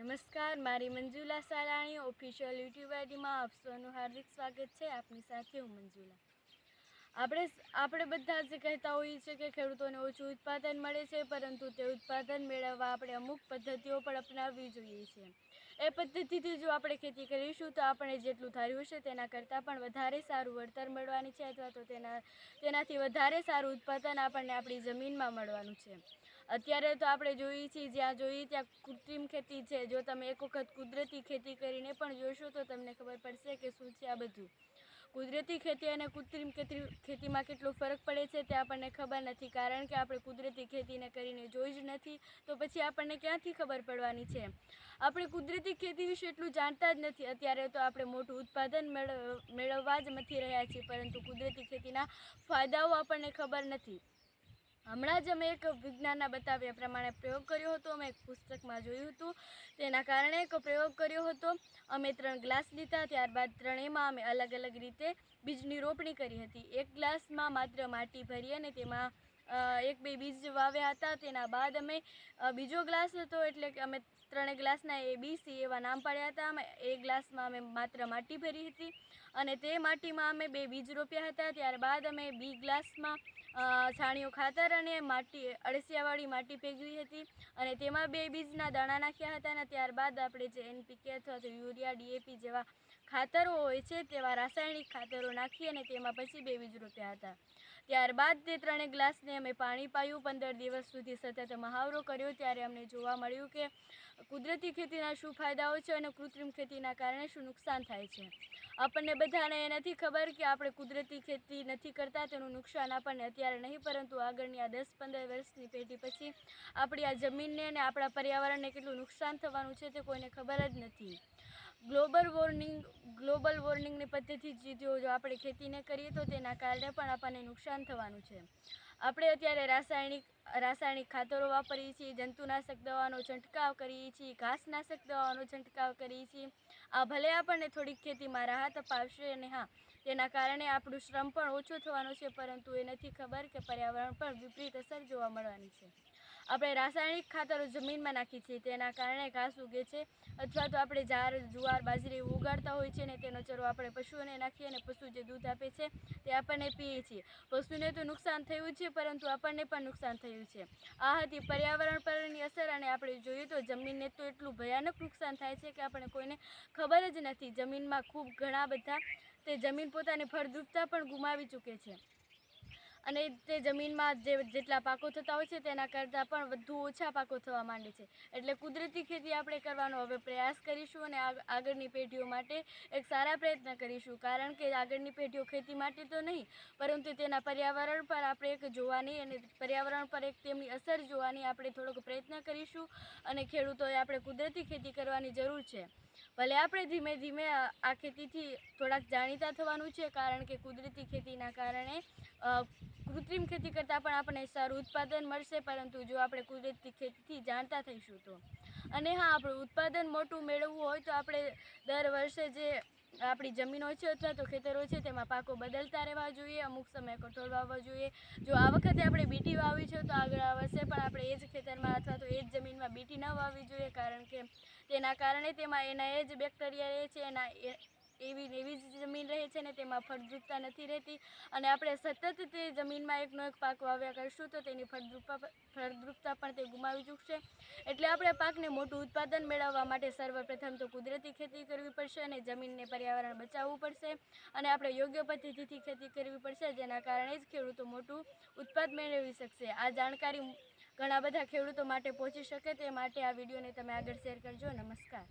નમસ્કાર, મારી Manjula Salani official YouTube આઈડીમાં આપ સૌનું હાર્દિક સ્વાગત છે, આપની સાથે હું મંજુલા. આપણે આપણે બધા જ કહેતા હોઈએ છીએ કે ખેડૂતોને ઓછું ઉત્પાદન મળે છે, પરંતુ તે ઉત્પાદન મેળવવા આપણે અમુક પદ્ધતિઓ પણ અપનાવવી જોઈએ છે. એ પદ્ધતિથી જો આપણે ખેતી કરીશું, તો આપણે જેટલું ધાર્યું છે તેના કરતાં પણ વધારે સારું વળતર મળવાની છે, અથવા તો તેના, તેનાથી વધારે સારું ઉત્પાદન આપણને આપણી જમીનમાં મળવાનું છે. અત્યારે તો આપણે જોઈએ છીએ, જ્યાં જોઈએ ત્યાં કૃત્રિમ ખેતી છે. જો તમે એક વખત કુદરતી ખેતી કરીને પણ જોશો તો તમને ખબર પડશે કે શું છે આ બધું. કુદરતી ખેતી અને કૃત્રિમ ખેતી, ખેતીમાં કેટલો ફરક પડે છે તે આપણને ખબર નથી. કારણ કે આપણે કુદરતી ખેતીને કરીને જોઈ જ નથી, તો પછી આપણને ક્યાંથી ખબર પડવાની છે? આપણે કુદરતી ખેતી વિશે એટલું જાણતા જ નથી. અત્યારે તો આપણે મોટું ઉત્પાદન મેળવ, મેળવવા જ નથી રહ્યા છીએ, પરંતુ કુદરતી ખેતીના ફાયદાઓ આપણને ખબર નથી. હમણાં જ અમે એક વિજ્ઞાનના બતાવ્યા પ્રમાણે પ્રયોગ કર્યો હતો. અમે એક પુસ્તકમાં જોયું હતું. તેના કારણે એક પ્રયોગ કર્યો હતો. અમે ત્રણ ગ્લાસ લીધા. ત્યારબાદ ત્રણેયમાં અમે અલગ અલગ રીતે બીજની રોપણી કરી હતી. એક ગ્લાસમાં માત્ર માટી ભરી અને તેમાં એક બે બીજ વાવ્યા હતા, તેના બાદ અમે બીજો ગ્લાસ હતો, એટલે કે અમે ત્રણે ગ્લાસના એ બી સી એવા નામ પાડ્યા હતા, અમે એ ગ્લાસમાં અમે માત્ર માટી ભરી હતી અને તે માટીમાં અમે બે બીજ રોપ્યા હતા, ત્યારબાદ અમે બી ગ્લાસમાં છાણિયું ખાતર અને માટી, અળસિયાવાળી માટી ભેગવી હતી અને તેમાં બે બીજના દાણા નાખ્યા હતા અને ત્યારબાદ આપણે જે એનપીકે અથવા તો યુરિયા, ડીએપી જેવા ખાતરો હોય છે, તેવા રાસાયણિક ખાતરો નાખી અને તેમાં પછી બે બીજ રોપ્યા હતા. ત્યારબાદ તે ત્રણેય ગ્લાસને અમે પાણી પાયું, પંદર દિવસ સુધી સતત મહાવરો કર્યો. ત્યારે અમને જોવા મળ્યું કે કુદરતી ખેતીના શું ફાયદાઓ છે અને કૃત્રિમ ખેતીના કારણે શું નુકસાન થાય છે. આપણને બધાને એ નથી ખબર કે આપણે કુદરતી ખેતી નથી કરતા, તેનું નુકસાન આપણને અત્યારે નહીં, પરંતુ આગળની આ દસ પંદર વર્ષની પેઢી પછી આપણી આ જમીનને અને આપણા પર્યાવરણને કેટલું નુકસાન થવાનું છે તે કોઈને ખબર જ નથી. ગ્લોબલ વોર્મિંગ ગ્લોબલ વોર્મિંગની પદ્ધતિ જો આપણે ખેતીને કરીએ તો તેના કારણે પણ આપણને નુકસાન થવાનું છે. આપણે અત્યારે રાસાયણિક રાસાયણિક ખાતરો વાપરીએ છીએ, જંતુનાશક દવાનો છંટકાવ કરીએ છીએ, ઘાસનાશક દવાનો છંટકાવ કરીએ છીએ. આ ભલે આપણને થોડીક ખેતીમાં રાહત અપાવશે અને હા, તેના કારણે આપણું શ્રમ પણ ઓછો થવાનો છે, પરંતુ એ નથી ખબર કે પર્યાવરણ પર વિપરીત અસર જોવા મળવાની છે. આપણે રાસાયણિક ખાતરો જમીનમાં નાખીએ છીએ, તેના કારણે ઘાસ ઉગે છે. અથવા તો આપણે જાર જુવાર, બાજરી ઉગાડતા હોય છે ને તેનો ચરો આપણે પશુઓને નાખીએ અને પશુ જે દૂધ આપે છે તે આપણને પીએ છીએ. પશુને તો નુકસાન થયું છે, પરંતુ આપણને પણ નુકસાન થયું છે. આ હતી પર્યાવરણ પરની અસર અને આપણે જોઈએ તો જમીનને તો એટલું ભયાનક નુકસાન થાય છે કે આપણે કોઈને ખબર જ નથી. જમીનમાં ખૂબ ઘણા બધા તે જમીન પોતાની ફળદ્રુપતા પણ ગુમાવી ચૂકે છે. અને તે જમીનમાં જે જેટલા પાકો થતા હોય છે, તેના કરતાં પણ વધુ ઓછા પાકો થવા માંડે છે. એટલે કુદરતી ખેતી આપણે કરવાનો હવે પ્રયાસ કરીશું અને આગ- આગળની પેઢીઓ માટે એક સારા પ્રયત્ન કરીશું. કારણ કે આગળની પેઢીઓ ખેતી માટે તો નહીં, પરંતુ તેના પર્યાવરણ પર આપણે એક જોવાની અને પર્યાવરણ પર એક તેમની અસર જોવાની આપણે થોડોક પ્રયત્ન કરીશું અને ખેડૂતોએ આપણે કુદરતી ખેતી કરવાની જરૂર છે. ભલે આપણે ધીમે ધીમે આ ખેતીથી થોડાક જાણીતા થવાનું છે, કારણ કે કુદરતી ખેતીના કારણે કૃત્રિમ ખેતી કરતાં પણ આપણને સારું ઉત્પાદન મળશે, પરંતુ જો આપણે કુદરતી ખેતીથી જાણતા થઈશું તો. અને હા, આપણું ઉત્પાદન મોટું મેળવવું હોય તો આપણે દર વર્ષે જે આપણી જમીન હોય છે અથવા તો ખેતર હોય છે, તેમાં પાકો બદલતા રહેવા જોઈએ, અમુક સમયે કઠોળ વાવવા જોઈએ. જો આ વખતે આપણે બીટી વાવી છે, તો આગળ આવશે પણ આપણે એ જ ખેતરમાં અથવા તો એ જ જમીનમાં બીટી ન વાવવી જોઈએ, કારણ કે તેના કારણે તેમાં એના એ જ બેક્ટેરિયા રહે છે, એના એવી એવી જ જમીન રહે છે ને તેમાં ફળદ્રુપતા નથી રહેતી. અને આપણે સતત તે જમીનમાં એકનો એક પાક વાવ્યા કરશું તો તેની ફળદ્રુપતા ફળદ્રુપતા પણ તે ગુમાવી ચૂકશે. એટલે આપણે પાકને મોટું ઉત્પાદન મેળવવા માટે સર્વપ્રથમ તો કુદરતી ખેતી કરવી પડશે અને જમીનને પર્યાવરણ બચાવવું પડશે. અને આપણે યોગ્ય પદ્ધતિથી ખેતી કરવી પડશે, જેના કારણે જ ખેડૂતો મોટું ઉત્પાદ મેળવી શકશે. આ જાણકારી ઘણા બધા ખેડૂતો માટે પહોંચી શકે તે માટે આ વિડીયોને તમે આગળ શેર કરજો. નમસ્કાર.